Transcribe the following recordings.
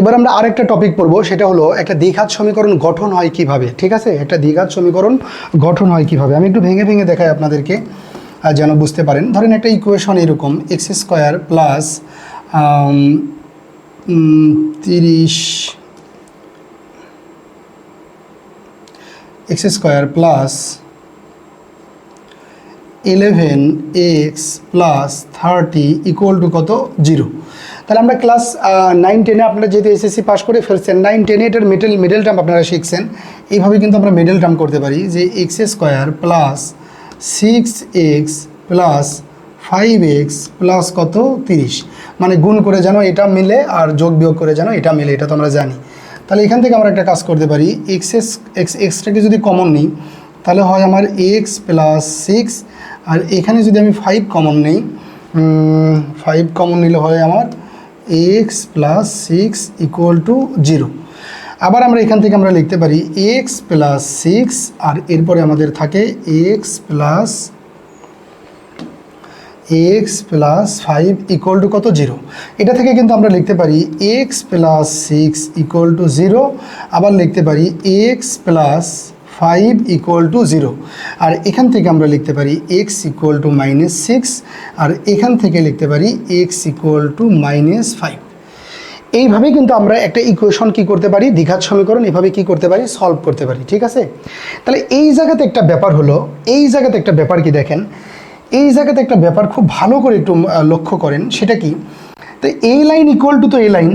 এবার আমরা আরেকটা টপিক পড়ব, সেটা হলো একটা দ্বিঘাত সমীকরণ গঠন হয় কীভাবে, ঠিক আছে? একটা দ্বিঘাত সমীকরণ গঠন হয় কীভাবে? আমি একটু ভেঙে ভেঙে দেখাই আপনাদেরকে যেন বুঝতে পারেন। ধরেন একটা ইকুয়েশন এরকম এক্স স্কোয়ার প্লাস তিরিশ x square plus eleven x plus thirty equal to কত? জিরো তাহলে আমরা ক্লাস নাইন টেনে আপনারা যেহেতু এসএসসি পাস করে ফেলছেন নাইন টেনে এটার মিডল মিডল টার্ম আপনারা শিখছেন। এইভাবে কিন্তু আমরা মিডল টার্ম করতে পারি যে x square plus six x plus five x plus কত? তিরিশ। মানে গুণ করে যেন এটা মিলে আর যোগ বিয়োগ করে যেন এটা মিলে, এটা তো আমরা জানি। তাহলে এখান থেকে আমরা একটা কাজ করতে পারি এক্স এক্স এক্সটাকে যদি কমন নিই, তাহলে হয় আমার এক্স প্লাস সিক্স আর এখানে যদি আমি ফাইভ কমন নিই ফাইভ কমন নিলে হয় আমার x plus six equal to zero আবার আমরা এখান থেকে আমরা লিখতে পারি এক্স প্লাস সিক্স আর এরপরে আমাদের থাকে x plus x plus five equal to কত? জিরো এটা থেকে কিন্তু আমরা লিখতে পারি x plus six equal to zero আবার লিখতে পারি x plus five equal to zero আর এখান থেকে আমরা লিখতে পারি x equal to minus six আর এখান থেকে লিখতে পারি x equal to minus five এইভাবে কিন্তু আমরা একটা ইকুয়েশন কি করতে পারি? দ্বিঘাত সমীকরণ এভাবে কি করতে পারি? সলভ করতে পারি, ঠিক আছে? তাহলে এই জায়গাতে একটা ব্যাপার হলো, এই জায়গাতে একটা ব্যাপার কি দেখেন? এই জায়গাতে একটা ব্যাপার খুব ভালো করে একটু লক্ষ্য করেন, সেটা কি? তো এই লাইন ইকুয়াল টু তো এই লাইন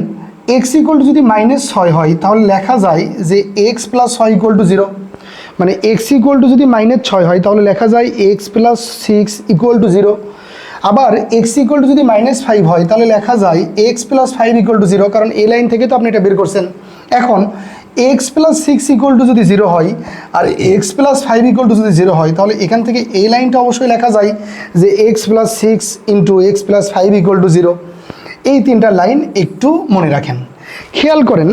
এক্স ইকুয়াল টু যদি মাইনাস ছয় হয়, তাহলে লেখা যায় যে এক্স প্লাস ছয় ইকুয়াল টু জিরো মানে এক্স ইকুয়াল টু যদি মাইনাস ছয় হয়, তাহলে লেখা যায় x plus six equal to zero আবার এক্স ইকুয়াল টু যদি মাইনাস ফাইভ হয়, তাহলে লেখা যায় x plus five equal to zero কারণ এই লাইন থেকে তো আপনি এটা বের করছেন। এখন x plus six equal to যদি জিরো হয়, আর x plus five equal to যদি জিরো হয়, তাহলে এখান থেকে এই লাইনটা অবশ্যই লেখা যায় যে x plus six into x plus five equal to zero এই তিনটা লাইন একটু মনে রাখেন। খেয়াল করেন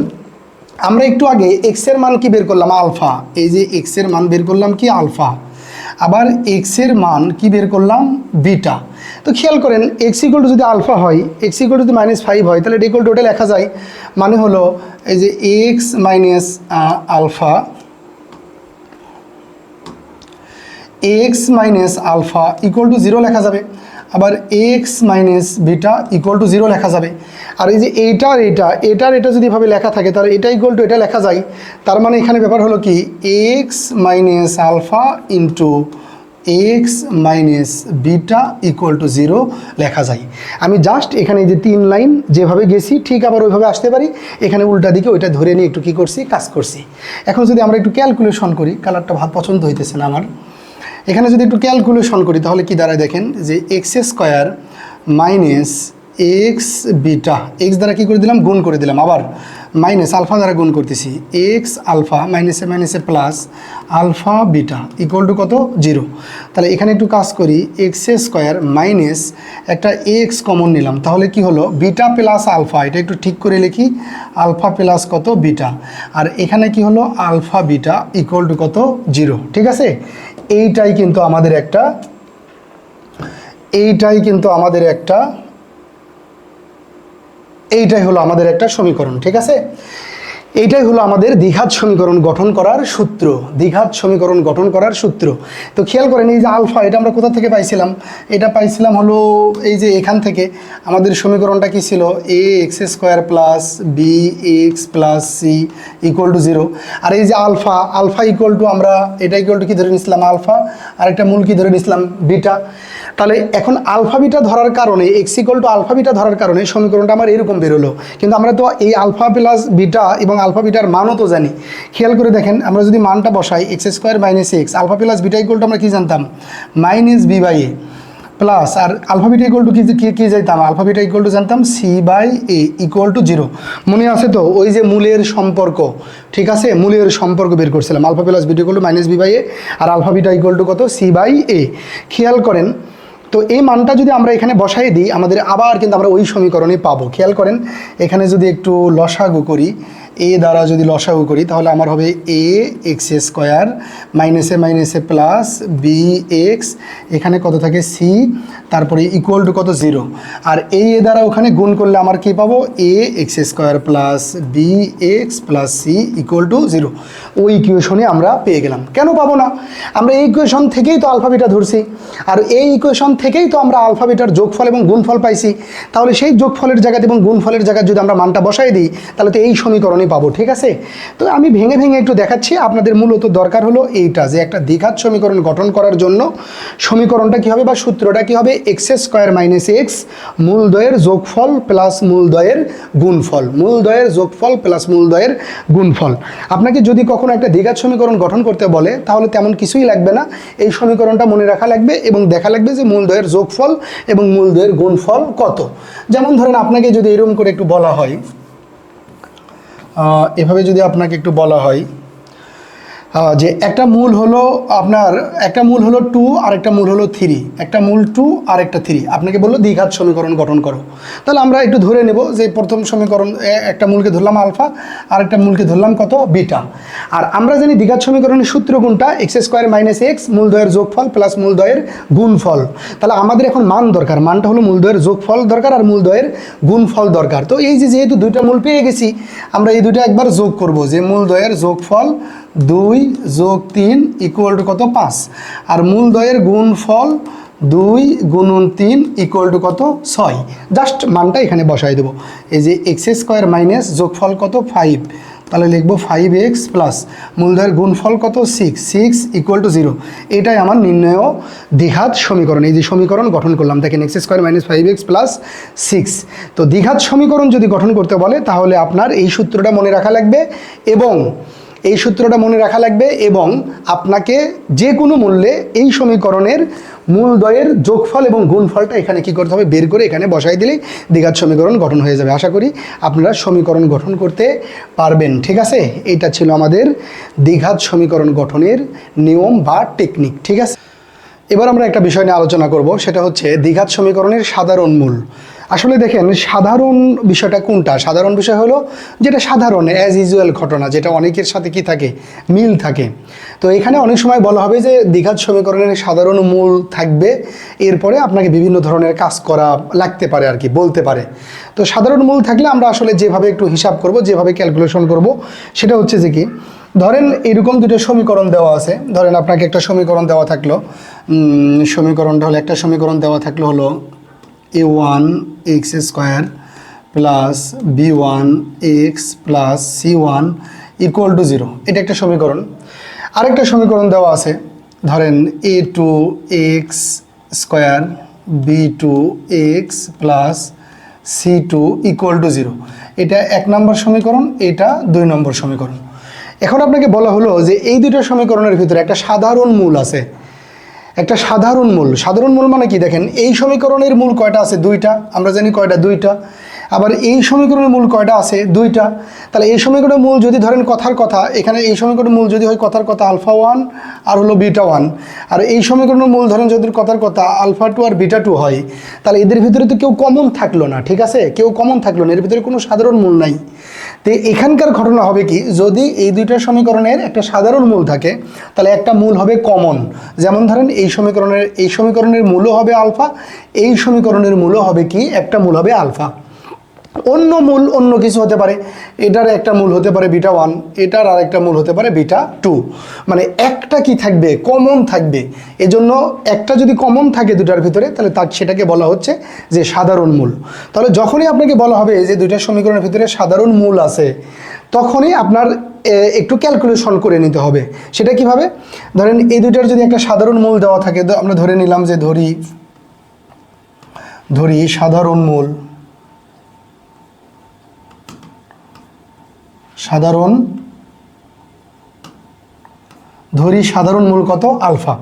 আমরা একটু আগে এক্সের মান কি বের করলাম? আলফা। এই যে এক্সের মান বের করলাম কি? আলফা। আবার এক্সের মান কি বের করলাম? বিটা। তো খেয়াল করেন এক্স ইকুয়াল টু যদি আলফা হয় এক্স ইকুয়াল যদি মাইনাস ফাইভ হয়, তাহলে ইকুয়াল টু ওটা লেখা যায়। মানে হলো, এই যে x minus alpha. X minus alpha equal to zero লেখা যাবে। আবার x minus beta equal to zero লেখা যাবে। আর এই যে এইটার এটা এটার এটা যদি এভাবে লেখা থাকে, তাহলে এটা ইকুয়াল টু এটা লেখা যায়। তার মানে এখানে ব্যাপার হলো কি x minus alpha into x minus beta equal to zero লেখা যায়। আমি জাস্ট এখানে যে তিন লাইন যেভাবে গেছি, ঠিক আবার ওইভাবে আসতে পারি। এখানে উল্টা দিকে ওইটা ধরে নিয়ে একটু কী করছি, কাজ করছি। এখন যদি আমরা একটু ক্যালকুলেশন করি কালারটা ভালো পছন্দ হইতেছে না আমার। এখানে যদি একটু ক্যালকুলেশন করি, তাহলে কি দাঁড়ায় দেখেন যে x square minus x beta x দ্বারা কী করে দিলাম? গুণ করে দিলাম। আবার মাইনাস আলফা দ্বারা গুণ করতেছি। এক্স আলফা মাইনাসে মাইনাসে plus alpha beta equal to কত? জিরো তাহলে এখানে একটু কাজ করি। এক্স স্কোয়ার মাইনাস একটা এক্স কমন নিলাম। তাহলে কি হলো? বিটা প্লাস আলফা এটা একটু ঠিক করে লিখি। আলফা প্লাস কত? বিটা আর এখানে কি হলো? আলফা বিটা ইকুয়াল টু কত? জিরো ঠিক আছে? এইটাই কিন্তু আমাদের একটা, এইটাই কিন্তু আমাদের একটা এইটাই হলো আমাদের একটা সমীকরণ ঠিক আছে? এইটাই হলো আমাদের দ্বিঘাত সমীকরণ গঠন করার সূত্র। দ্বিঘাত সমীকরণ গঠন করার সূত্র। তো খেয়াল করেন, এই যে আলফা, এটা আমরা কোথা থেকে পাইছিলাম? এটা পাইছিলাম হলো এই যে এখান থেকে। আমাদের সমীকরণটা কি ছিল? A x square plus b x plus c equal to zero আর এই যে আলফা আলফা ইকুয়াল টু আমরা, এটা ইকুয়াল টু কি ধরে নিছিলাম? আলফা। আর একটা মূল কী ধরে নিছিলাম? বিটা। তাহলে এখন আলফা বিটা ধরার কারণে x equal to alpha beta ধরার কারণে সমীকরণটা আমার এরকম বেরোলো। কিন্তু আমরা তো এই আলফা প্লাস বিটা এবং আলফা বিটার মানও তো জানি। খেয়াল করে দেখেন, আমরা যদি মানটা বসাই, x square minus x, alpha plus beta equal to আমরা কী জানতাম? Minus b by a plus, R alpha beta equal to কি কি কী জানতাম? আলফা বিটা ইকুয়াল টু জানতাম c by a equal to zero মনে আছে তো, ওই যে মূলের সম্পর্ক, ঠিক আছে? মূলের সম্পর্ক বের করছিলাম, alpha plus beta equal to minus b by a, R alpha beta equal to কত? C by a. খেয়াল করেন, তো এই মানটা যদি আমরা এখানে বসাই দিই, আমাদের আবার কিন্তু আমরা ওই সমীকরণে পাবো। খেয়াল করেন, এখানে যদি একটু লসাগু করি এ দ্বারা যদি লসাগু করি, তাহলে আমার হবে এ এক্স স্কোয়ার মাইনাসে মাইনাসে প্লাস বি এক্স এখানে কত থাকে সি তারপরে ইকুয়াল টু কত জিরো আর এই এ দ্বারা ওখানে গুণ করলে আমার কি পাবো? A x square plus b x plus c equal to zero ওই ইকুয়েশনে আমরা পেয়ে গেলাম। কেন পাবো না? আমরা এই ইকুয়েশন থেকেই তো আলফাবিটা ধরছি। আর এই ইকুয়েশন থেকেই তো আমরা আলফাবিটার যোগফল এবং গুণফল পাইছি। তাহলে সেই যোগফলের জায়গাতে এবং গুণফলের জায়গায় যদি আমরা মানটা বসাই দিই, তাহলে তো এই সমীকরণই পাবো, ঠিক আছে? তো আমি ভেঙে ভেঙে একটু দেখাচ্ছি। আপনাদের মূলত দরকার হলো এইটা যে একটা দ্বিঘাত সমীকরণ গঠন করার জন্য সমীকরণটা কী হবে বা সূত্রটা কী হবে? এক্স স্কোয়ার মাইনাস এক্স মূলদয়ের যোগফল প্লাস মূলদয়ের গুণফল। মূলদয়ের যোগফল প্লাস মূলদয়ের গুণফল। আপনাকে যদি কখনো একটা দ্বিঘাত সমীকরণ গঠন করতে বলে, তাহলে তেমন কিছুই লাগবে না। এই সমীকরণটা মনে রাখা লাগবে এবং দেখা লাগবে যে মূলদয়ের যোগফল এবং মূলদয়ের গুণফল কত। যেমন ধরেন আপনাকে যদি এরকম করে একটু বলা হয় এভাবে যদি আপনাকে একটু বলা হয় যে একটা মূল হলো আপনার, একটা মূল হলো টু আর একটা মূল হলো থ্রি একটা মূল টু আর একটা থ্রি আপনাকে বলল দ্বিঘাত সমীকরণ গঠন করো। তাহলে আমরা একটু ধরে নেব যে প্রথম সমীকরণ একটা মূলকে ধরলাম আলফা আর একটা মূলকে ধরলাম কত? বিটা। আর আমরা জানি দ্বিঘাত সমীকরণের সূত্র কোনটা? এক্স স্কোয়ার মাইনাস এক্স মূলদয়ের যোগফল প্লাস মূলদয়ের গুণফল। তাহলে আমাদের এখন মান দরকার। মানটা হলো মূলদয়ের যোগফল দরকার আর মূলদয়ের গুণফল দরকার। তো এই যে যেহেতু দুইটা মূল পেয়ে গেছি, আমরা এই দুইটা একবার যোগ করব যে মূলদয়ের যোগফল দুই যোগ তিন ইকুয়াল টু কত? পাঁচ। আর মূলদয়ের গুণফল দুই গুণন তিন ইকুয়াল টু কত? ছয়। জাস্ট মানটা এখানে বসাই দেবো। এই যে এক্স স্কোয়ার মাইনাস যোগফল কত? ফাইভ তাহলে লিখব ফাইভ এক্স প্লাস মূলদয়ের গুণফল কত? Six six equal to zero এটাই আমার নির্ণয় দ্বিঘাত সমীকরণ। এই যে সমীকরণ গঠন করলাম, দেখেন x square minus five x plus six তো দ্বিঘাত সমীকরণ যদি গঠন করতে বলে, তাহলে আপনার এই সূত্রটা মনে রাখা লাগবে এবং এই সূত্রটা মনে রাখা লাগবে এবং আপনাকে যে কোনো মূল্যে এই সমীকরণের মূলদয়ের যোগফল এবং গুণফলটা এখানে কি করতে হবে? বের করে এখানে বসাই দিলেই দ্বিঘাত সমীকরণ গঠন হয়ে যাবে। আশা করি আপনারা সমীকরণ গঠন করতে পারবেন, ঠিক আছে? এটা ছিল আমাদের দ্বিঘাত সমীকরণ গঠনের নিয়ম বা টেকনিক, ঠিক আছে? এবার আমরা একটা বিষয় নিয়ে আলোচনা করব, সেটা হচ্ছে দ্বিঘাত সমীকরণের সাধারণ মূল। আসলে দেখেন, সাধারণ বিষয়টা কোনটা? সাধারণ বিষয় হলো যেটা সাধারণ অ্যাজ ইউজুয়াল ঘটনা, যেটা অনেকের সাথে কি থাকে? মিল থাকে। তো এখানে অনেক সময় বলা হবে যে দ্বিঘাত সমীকরণের সাধারণ মূল থাকবে, এরপরে আপনাকে বিভিন্ন ধরনের কাজ করা লাগতে পারে আর কি, বলতে পারে। তো সাধারণ মূল থাকলে আমরা আসলে যেভাবে একটু হিসাব করব, যেভাবে ক্যালকুলেশন করব, সেটা হচ্ছে যে কি, ধরেন এরকম দুটো সমীকরণ দেওয়া আছে। ধরেন আপনাকে একটা সমীকরণ দেওয়া থাকল। সমীকরণটা হলো, একটা সমীকরণ দেওয়া থাকল হলো a one x square plus b one x plus c one equal to zero এটা একটা সমীকরণ। আরেকটা সমীকরণ দেওয়া আছে। ধরেন a two x square b two x plus c two equal to zero এটা এক নম্বর সমীকরণ, এটা দুই নম্বর সমীকরণ। এখন আপনাকে বলা হলো যে এই দুটো সমীকরণের ভিতরে একটা সাধারণ মূল আছে। একটা সাধারণ মূল। সাধারণ মূল মানে কি? দেখেন, এই সমীকরণের মূল কয়টা আছে? দুইটা। আমরা জানি কয়টা? দুইটা। আবার এই সমীকরণের মূল কয়টা আছে? দুইটা। তাহলে এই সমীকরণের মূল যদি ধরেন কথার কথা, এখানে এই সমীকরণের মূল যদি হয় কথার কথা, আলফা ওয়ান আর হলো বিটা ওয়ান। আর এই সমীকরণের মূল ধরেন যদি কথার কথা, আলফা টু আর বিটা টু হয়, তাহলে এদের ভিতরে তো কেউ কমন থাকল না, ঠিক আছে? কেউ কমন থাকল না। এর ভিতরে কোনো সাধারণ মূল নাই। তো এখানকার ঘটনা হবে কি? যদি এই দুইটা সমীকরণের একটা সাধারণ মূল থাকে, তাহলে একটা মূল হবে কমন যেমন ধরেন এই সমীকরণের এই সমীকরণের মূলও হবে আলফা, এই সমীকরণের মূলও হবে কি? একটা মূল হবে আলফা। অন্য মূল অন্য কিছু হতে পারে। এটার একটা মূল হতে পারে বিটা ওয়ান, এটার আর একটা মূল হতে পারে বিটা টু। মানে একটা কি থাকবে? কমন থাকবে। এজন্য একটা যদি কমন থাকে দুটার ভিতরে, তাহলে তার সেটাকে বলা হচ্ছে যে সাধারণ মূল। তাহলে যখনই আপনাকে বলা হবে যে দুইটা সমীকরণের ভিতরে সাধারণ মূল আছে, তখনই আপনার একটু ক্যালকুলেশন করে নিতে হবে। সেটা কীভাবে? ধরেন এই দুইটার যদি একটা সাধারণ মূল দেওয়া থাকে আমরা ধরে নিলাম যে ধরি ধরি সাধারণ মূল সাধারণ, ধরি সাধারণ মূল কত? আলফা।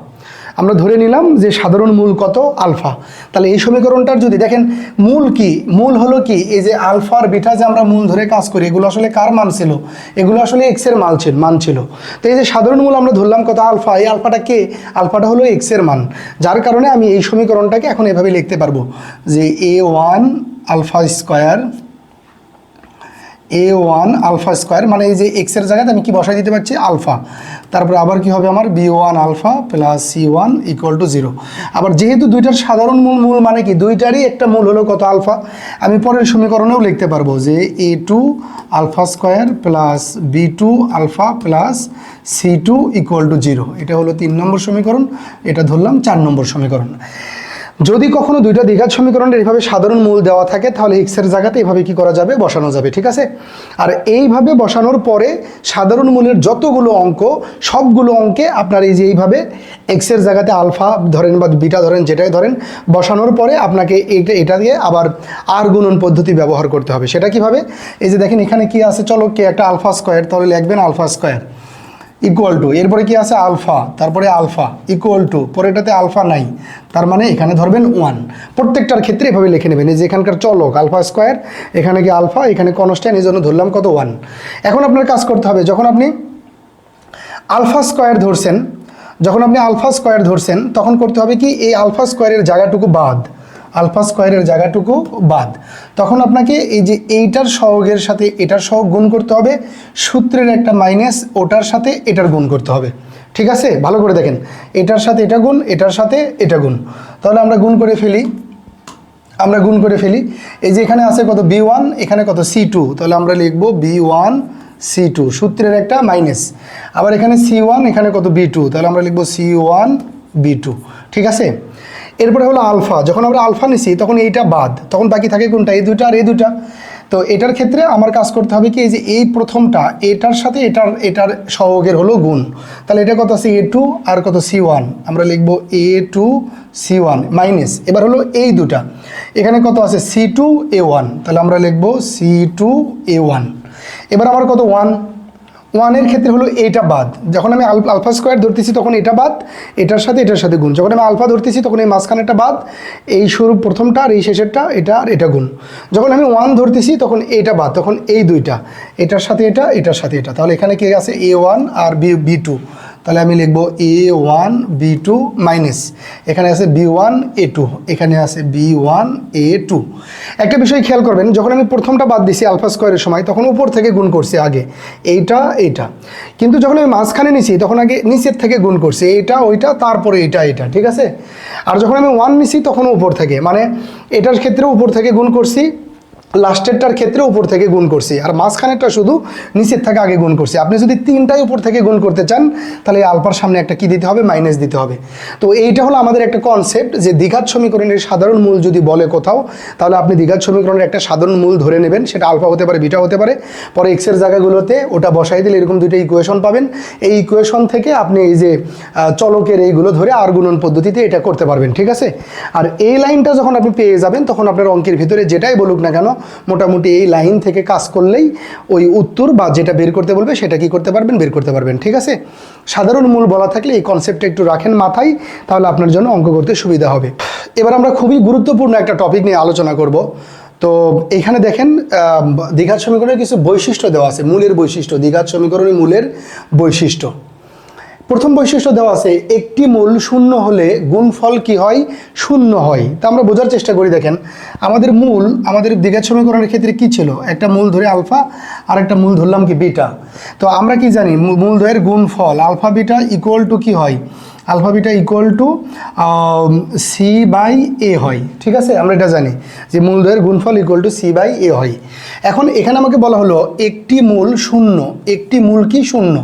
আমরা ধরে নিলাম যে সাধারণ মূল কত? আলফা। তাহলে এই সমীকরণটার যদি দেখেন, মূল কি? মূল হলো কি? এই যে আলফা আর বিটা যে আমরা মূল ধরে কাজ করি, এগুলো আসলে কার মান ছিল? এগুলো আসলে এক্সের মাল ছিল, মান ছিল। তো এই যে সাধারণ মূল আমরা ধরলাম কত? আলফা। এই আলফাটা কে? আলফাটা হলো এক্সের মান। যার কারণে আমি এই সমীকরণটাকে এখন এভাবে লিখতে পারব যে a one alpha square a one alpha square মানে এই যে এক্সের জায়গাতে আমি কি বসাই দিতে পারছি? আলফা তারপরে আবার কি হবে আমার? B one alpha plus c one equal to zero আবার যেহেতু দুইটার সাধারণ মূল মূল মানে কি? দুইটারই একটা মূল হলো কত আলফা আমি পরের সমীকরণেও লিখতে পারব যে a two alpha square plus b two alpha plus c two equal to zero এটা হলো তিন নম্বর সমীকরণ, এটা ধরলাম চার নম্বর সমীকরণ। যদি কখনো দুইটা দ্বিঘাত সমীকরণের এইভাবে সাধারণ মূল দেওয়া থাকে, তাহলে এক্সের জায়গাতে এইভাবে কি করা যাবে? বসানো যাবে, ঠিক আছে? আর এইভাবে বসানোর পরে সাধারণ মূলের যতগুলো অঙ্ক, সবগুলো অঙ্কে আপনার এই যে এইভাবে এক্সের জায়গাতে আলফা ধরেন বা বিটা ধরেন, যেটাই ধরেন, বসানোর পরে আপনাকে এইটা, এটা দিয়ে আবার আর গুণন পদ্ধতি ব্যবহার করতে হবে। সেটা কীভাবে? এই যে দেখেন এখানে কি আছে? চলো কে একটা আলফা স্কোয়ার, তাহলে লিখবেন আলফা স্কোয়ার। ইকুয়াল টু এরপরে কি আছে আলফা তারপরে আলফা ইকুয়াল টু পরেরটাতে আলফা নাই, তার মানে এখানে ধরবেন ওয়ান প্রত্যেকটার ক্ষেত্রে এভাবে লিখে নেবেন যে এখানকার চলক আলফা স্কোয়ার এখানে কি আলফা এখানে কনস্ট্যান্ট এই জন্য ধরলাম কত ওয়ান এখন আপনার কাজ করতে হবে, যখন আপনি আলফা স্কোয়ার ধরছেন, যখন আপনি আলফা স্কোয়ার ধরছেন, তখন করতে হবে কি, এই আলফা স্কোয়ারের জায়গাটুকু বাদ। আলফা স্কোয়ারের জায়গাটুকু বাদ। তখন আপনাকে এই যে এইটার সহগের সাথে এটার সহগ গুণ করতে হবে, সূত্রের একটা মাইনাস ওটার সাথে এটার গুণ করতে হবে। ঠিক আছে? ভালো করে দেখেন। এটার সাথে এটা গুণ, এটার সাথে এটা গুণ। তাহলে আমরা গুণ করে ফেলি। আমরা গুণ করে ফেলি। এই যে এখানে আছে কত? বি ওয়ান এখানে কত? সি টু তাহলে আমরা লিখব বি ওয়ান সি টু সূত্রের একটা মাইনাস আবার এখানে সি ওয়ান এখানে কত? বি টু তাহলে আমরা লিখব সি ওয়ান বি টু ঠিক আছে? এরপরে হলো আলফা, যখন আমরা আলফা নিছি তখন এইটা বাদ, তখন বাকি থাকে কোনটা? এই দুইটা আর এই দুটা তো এটার ক্ষেত্রে আমার কাজ করতে হবে কি, এই যে এই প্রথমটা, এটার সাথে এটার এটার সহগের হলো গুণ। তাহলে এটা কত আছে? এ টু, আর কত? C one. আমরা লিখব a two, c one, minus. এবার হলো এই দুটা এখানে কত আছে? C two, a one. তাহলে আমরা লিখব সি টু, এ ওয়ান। এবার আমার কত? ওয়ান। ওয়ানের ক্ষেত্রে হলো এটা বাদ। যখন আমি আল- আলফা স্কোয়ার ধরতেছি তখন এটা বাদ, এটার সাথে এটার সাথে গুণ। যখন আমি আলফা ধরতেছি তখন এই মাঝখানেরটা বাদ, এই শুরু প্রথমটা আর এই শেষেরটা, এটা আর এটা গুণ। যখন আমি ওয়ান ধরতেছি তখন এইটা বাদ, তখন এই দুইটা, এটার সাথে এটা, এটার সাথে এটা। তাহলে এখানে কে আছে? এ ওয়ান আর বি বি টু তাহলে আমি লিখব a one b two minus এখানে আছে বি ওয়ান এ টু এখানে আছে বি ওয়ান এ টু একটা বিষয় খেয়াল করবেন, যখন আমি প্রথমটা বাদ দিছি আলফা স্কোয়ারের সময়, তখন উপর থেকে গুণ করছি আগে। এইটা এইটা। কিন্তু যখন আমি মাঝখানে নিছি, তখন আগে নিচের থেকে গুণ করছি। এইটা, ওইটা, তারপরে এটা এটা, ঠিক আছে? আর যখন আমি ওয়ান নিছি, তখন উপর থেকে। মানে এটার ক্ষেত্রে উপর থেকে গুণ করছি লাস্টেরটার ক্ষেত্রে উপর থেকে গুণ করছি। আর মাঝখানেরটা শুধু নিচের থেকে আগে গুণ করছি। আপনি যদি তিনটাই উপর থেকে গুণ করতে চান, তাহলে আলফার সামনে একটা কি দিতে হবে? মাইনাস দিতে হবে। তো এইটা হলো আমাদের একটা কনসেপ্ট যে দ্বিঘাত সমীকরণের সাধারণ মূল যদি বলে কোথাও, তাহলে আপনি দ্বিঘাত সমীকরণের একটা সাধারণ মূল ধরে নেবেন। সেটা আলফা হতে পারে, বিটা হতে পারে। পরে এক্সের জায়গাগুলোতে ওটা বসাই দিলে এরকম দুইটা ইকুয়েশন পাবেন। এই ইকুয়েশন থেকে আপনি এই যে চলকের এইগুলো ধরে আর গুণন পদ্ধতিতে এটা করতে পারবেন, ঠিক আছে? আর এই লাইনটা যখন আপনি পেয়ে যাবেন, তখন আপনার অঙ্কের ভিতরে যেটাই বলুক না কেন মোটামুটি এই লাইন থেকে কাজ করলেই ওই উত্তর বা যেটা বের করতে বলবে সেটা কি করতে পারবেন, বের করতে পারবেন, ঠিক আছে? সাধারণ মূল বলা থাকলে এই কনসেপ্টটা একটু রাখেন মাথায়, তাহলে আপনার জন্য অঙ্ক করতে সুবিধা হবে। এবার আমরা খুবই গুরুত্বপূর্ণ একটা টপিক নিয়ে আলোচনা করব। তো এখানে দেখেন দীঘার সমীকরণের কিছু বৈশিষ্ট্য দেওয়া আছে, মূলের বৈশিষ্ট্য দ্বিঘাত সমীকরণের মূলের বৈশিষ্ট্য। প্রথম বৈশিষ্ট্য দেওয়া আছে, একটি মূল শূন্য হলে গুণফল কি হয়? শূন্য হয়। তা আমরা বোঝার চেষ্টা করি, দেখেন। আমাদের মূল, আমাদের দ্বিঘাত সমীকরণের ক্ষেত্রে কি ছিল? একটা মূল ধরে আলফা, আর একটা মূল ধরলাম কি বিটা। তো আমরা কি জানি? মূল ধরের গুণফল আলফা বিটা ইকুয়াল টু কি হয়? Alpha beta equal to c by a হয়। ঠিক আছে? আমরা এটা জানি যে মূলদ্বয়ের গুণফল equal to c by a হয়। এখন এখানে আমাকে বলা হলো একটি মূল শূন্য। একটি মূল কি শূন্য?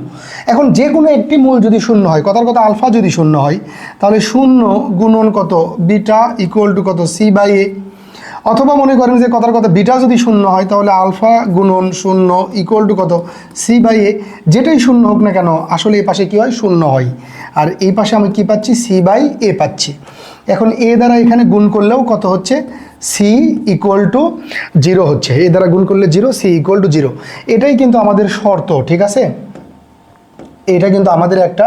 এখন যে কোনো একটি মূল যদি শূন্য হয়, কথার কথা আলফা যদি শূন্য হয়, তাহলে শূন্য গুণন কত? বিটা ইকুয়াল টু কত? সি বাই এ অথবা মনে করেন যে কথার কথা বিটা যদি শূন্য হয়, তাহলে আলফা গুণন শূন্য ইকুয়াল টু কত? সি বাই এ যেটাই শূন্য হোক না কেন, আসলে এই পাশে কী হয়? শূন্য হয়। আর এই পাশে আমি কি পাচ্ছি? সি বাই এ পাচ্ছি। এখন এ দ্বারা এখানে গুণ করলেও কত হচ্ছে? সি ইকুয়াল টু জিরো হচ্ছে। এ দ্বারা গুণ করলে zero c equal to zero এটাই কিন্তু আমাদের শর্ত, ঠিক আছে? এটা কিন্তু আমাদের একটা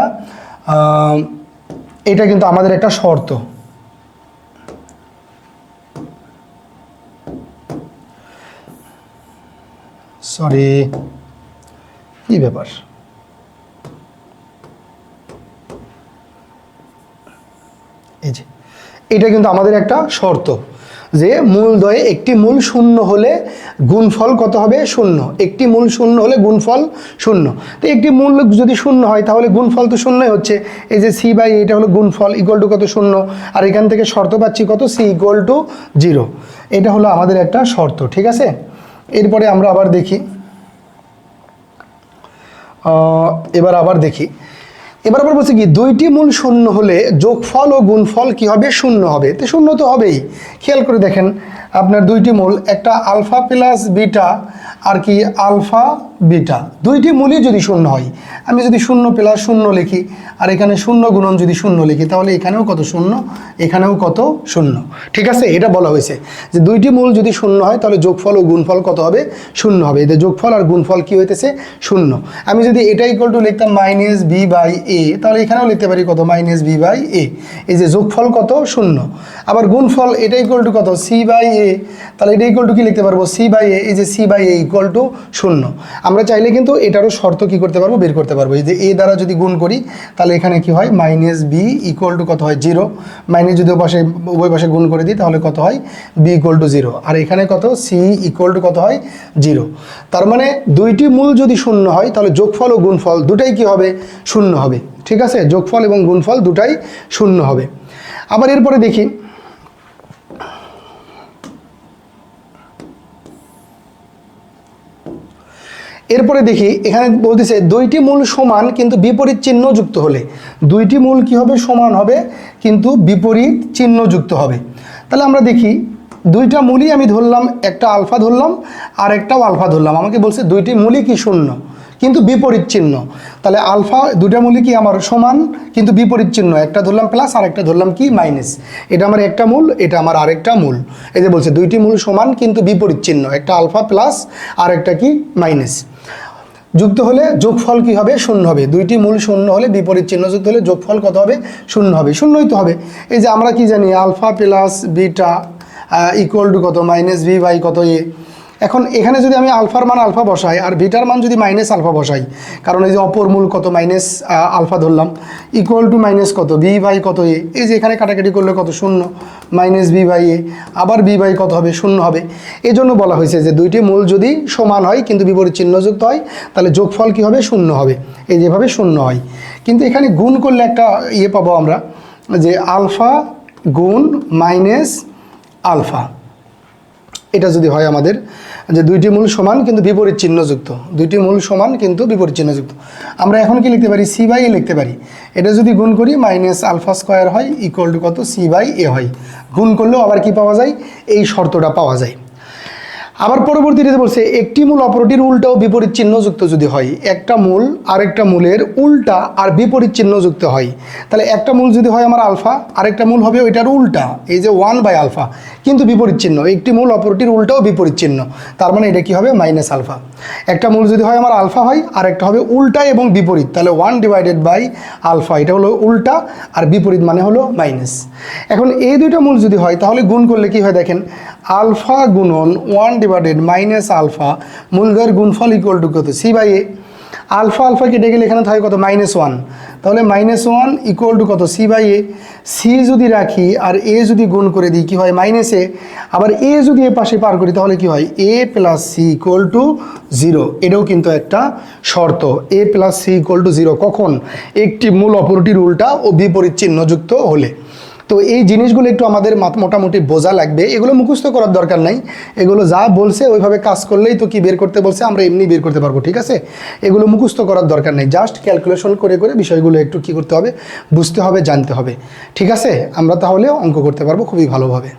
এটা কিন্তু আমাদের একটা শর্ত। সরি কি ব্যাপার? এই যে, এটা কিন্তু আমাদের একটা শর্ত যে মূল দ্বয়ে একটি মূল শূন্য হলে গুণফল কত হবে? শূন্য। একটি মূল শূন্য হলে গুণফল শূন্য। তো একটি মূল যদি শূন্য হয়, তাহলে গুণফল তো শূন্যই হচ্ছে। এই যে সি বাই এটা হলো গুণফল ইকুয়াল টু কত শূন্য? আর এখান থেকে শর্ত পাচ্ছি কত? সি ইকুয়াল টু জিরো এটা হলো আমাদের একটা শর্ত, ঠিক আছে? এরপরে আমরা আবার দেখি। এবার আবার দেখি। এবার আবার বলছি কি, দুইটি মূল শূন্য হলে যোগফল ও গুণফল কি হবে? শূন্য হবে। তো শূন্য তো হবেই। খেয়াল করে দেখেন, আপনার দুইটি মূল, একটা আলফা প্লাস বিটা, আর কি আলফা বিটা। দুইটি মূলই যদি শূন্য হয়, আমি যদি শূন্য প্লাস শূন্য লিখি, আর এখানে শূন্য গুণন যদি শূন্য লিখি, তাহলে এখানেও কত শূন্য, এখানেও কত শূন্য। ঠিক আছে? এটা বলা হয়েছে। যে দুইটি মূল যদি শূন্য হয়, তাহলে যোগফল ও গুণফল কত হবে? শূন্য হবে। এতে যোগফল আর গুণফল কি হইতেছে? শূন্য। আমি যদি এটা ইকুয়াল টু লিখতাম মাইনাস বি বাই এ তাহলে এখানেও লিখতে পারি কত? মাইনাস বি বাই এ এই যে যোগফল কত? শূন্য। আবার গুণফল, এটা ইকুয়াল টু কত? সি বাই এ তাহলে এটা ইকুয়াল টু কি লিখতে পারব? সি বাই এ এই যে c by a equal to শূন্য। আমরা চাইলে কিন্তু এটারও শর্ত কি করতে পারব? বের করতে পারব। যে এ দ্বারা যদি গুণ করি, তাহলে এখানে কি হয়? মাইনাস বি ইকুয়াল টু কত হয়? জিরো। মাইনাস যদি পাশে, উভয় পাশে গুণ করে দিই, তাহলে কত হয়? B equal to zero. আর এখানে কত? সি ইকুয়াল টু কত হয়? জিরো। তার মানে দুইটি মূল যদি শূন্য হয়, তাহলে যোগফল ও গুণফল দুটাই কি হবে? শূন্য হবে। ঠিক আছে? যোগফল এবং গুণফল দুটাই শূন্য হবে। আবার এরপরে দেখি এরপরে দেখি, এখানে বলতেছে, দুইটি মূল সমান কিন্তু বিপরীত চিহ্ন যুক্ত হলে। দুইটি মূল কি হবে? সমান হবে, কিন্তু বিপরীত চিহ্ন যুক্ত হবে। তাহলে আমরা দেখি, দুইটা মূলই আমি ধরলাম, একটা আলফা ধরলাম, আর একটাও আলফা ধরলাম। আমাকে বলছে, দুইটি মূলই কি শূন্য? কিন্তু বিপরীত চিহ্ন। তাহলে আলফা দুটা মূলই কি আমার সমান, কিন্তু বিপরীত চিহ্ন? একটা ধরলাম প্লাস আর একটা ধরলাম কি? মাইনাস এটা আমার একটা মূল, এটা আমার আরেকটা মূল। এই যে বলছে, দুইটি মূল সমান, কিন্তু বিপরীত চিহ্ন। একটা আলফা প্লাস আর একটা কি? মাইনাস যুক্ত হলে যোগফল কি হবে? শূন্য হবে। দুইটি মূল শূন্য হলে বিপরীত চিহ্ন যুক্ত হলে যোগফল কত হবে? শূন্য হবে। শূন্যই তো হবে। এই যে আমরা কি জানি, alpha plus beta equal to কত? মাইনাস ভি বাই কত? এ। এখন এখানে যদি আমি আলফার মান আলফা বসাই আর বিটার মান যদি মাইনাস আলফা বসাই, কারণ এই যে অপর মূল কত? মাইনাস আলফা ধরলাম। ইকুয়াল টু মাইনাস কত? বি বাই কত এ এই যে এখানে কাটাকাটি করলে কত? শূন্য। মাইনাস বি বাই এ আবার বি বাই কত হবে? শূন্য হবে। এই জন্য বলা হয়েছে যে দুইটি মূল যদি সমান হয়, কিন্তু বিপরীত চিহ্নযুক্ত হয়, তাহলে যোগফল কি হবে? শূন্য হবে। এই যেভাবে শূন্য হয়। কিন্তু এখানে গুণ করলে একটা ইয়ে পাবো আমরা, যে আলফা গুণ মাইনাস আলফা। এটা যদি হয় আমাদের, যে দুইটি মূল সমান কিন্তু বিপরীত চিহ্নযুক্ত। দুইটি মূল সমান কিন্তু বিপরীত চিহ্নযুক্ত। আমরা এখন কি লিখতে পারি? সি বাই এ লিখতে পারি। এটা যদি গুণ করি, মাইনাস আলফা স্কোয়ার হয় ইকুয়াল টু কত? সি বাই এ হয়। গুণ করলেও আবার কি পাওয়া যায়? এই শর্তটা পাওয়া যায়। আবার পরবর্তীতে বলছে, একটি মূল অপরটির উল্টা ও বিপরীত চিহ্নযুক্ত যদি হয়, একটা মূল আরেকটা মূলের উল্টা আর বিপরীত চিহ্নযুক্ত হয়। তাহলে একটা মূল যদি হয় আমার আলফা, আরেকটা মূল হবে ওইটার উল্টা, এই যে ওয়ান বাই আলফা কিন্তু বিপরীত চিহ্ন, একটি মূল অপরটির উল্টাও বিপরীত চিহ্ন, তার মানে এটা কি হবে? মাইনাস আলফা একটা মূল যদি হয় আমার আলফা হয় আর একটা হবে উল্টা এবং বিপরীত, তাহলে ওয়ান ডিভাইডেড বাই আলফা এটা হলো উল্টা আর বিপরীত মানে হলো মাইনাস এখন এই দুইটা মূল যদি হয়, তাহলে গুণ করলে কি হয় দেখেন? আলফা গুণন ওয়ান ডিভাইডেড মাইনাস আলফা মূলদের গুণফল ইকুয়াল টু কত? C by a. Alpha alpha কেটে গেলে এখানে থাকে কত? Minus one. তাহলে মাইনাস ওয়ান ইকুয়াল টু কত? C by a. সি যদি রাখি আর এ যদি গুণ করে দিই, কী হয়? Minus a. আবার এ যদি এ পাশে পার করি, তাহলে কি হয়? A plus C equal to zero এটাও কিন্তু একটা শর্ত। A plus C equal to zero কখন? একটি মূল অপরটির উল্টা ও বিপরীত চিহ্নযুক্ত হলে। তো এই জিনিসগুলো একটু আমাদের মোটামুটি বোঝা লাগবে। এগুলো মুখস্থ করার দরকার নাই। এগুলো যা বলছে ওইভাবে কাজ করলেই তো কি বের করতে বলছে, আমরা এমনি বের করতে পারব, ঠিক আছে? এগুলো মুখস্থ করার দরকার নেই। জাস্ট ক্যালকুলেশন করে করে বিষয়গুলো একটু কি করতে হবে, বুঝতে হবে, জানতে হবে। ঠিক আছে? আমরা তাহলে অঙ্ক করতে পারব খুবই ভালোভাবে।